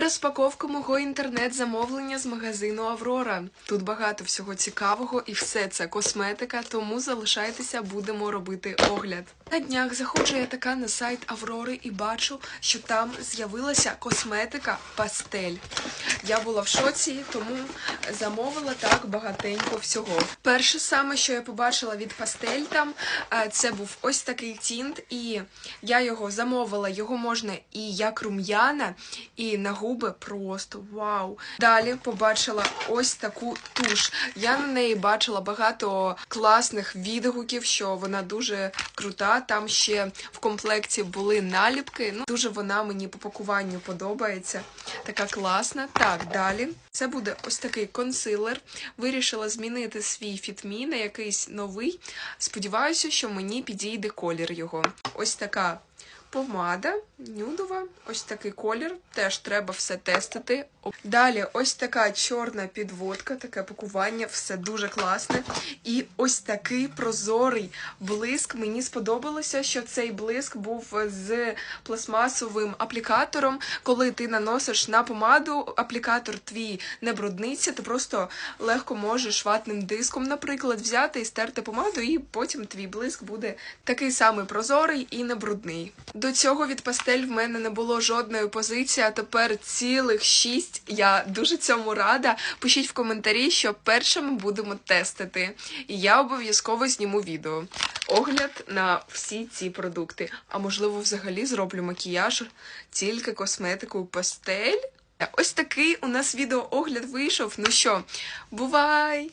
Розпаковка мого інтернет-замовлення з магазину Аврора. Тут багато всього цікавого і все це косметика, тому залишайтеся, будемо робити огляд. На днях заходжу я така на сайт Аврори і бачу, що там з'явилася косметика пастель. Я була в шоці, тому замовила так багатенько всього. Перше саме, що я побачила від пастель там, е, це був ось такий тінт, і я його замовила. Його можна і як рум'яна, і на губи просто вау. Далі побачила ось таку туш. Я на неї бачила багато класних відгуків, що вона дуже крута. Там ще в комплекті були наліпки. Ну дуже вона мені по пакуванню подобається. Така класна. Так, далі. Це буде ось такий консилер. Вирішила змінити свій фітмі на якийсь новий. Сподіваюся, що мені підійде колір його. Ось така помада нюдова, ось такий колір. Теж треба все тестити. Далі ось така чорна підводка, таке пакування, все дуже класне. І ось такий прозорий блиск. Мені сподобалося, що цей блиск був з пластмасовим аплікатором. Коли ти наносиш на помаду, аплікатор твій не брудниться, ти просто легко можеш ватним диском, наприклад, взяти і стерти помаду, і потім твій блиск буде такий самий прозорий і не брудний. До цього від пастель в мене не було жодної позиції, а тепер цілих шість. Я дуже цьому рада. Пишіть в коментарі, що першими будемо тестити. І я обов'язково зніму відео. Огляд на всі ці продукти. А можливо, взагалі зроблю макіяж тільки косметикою пастель. Ось такий у нас відеоогляд вийшов. Ну що, бувай!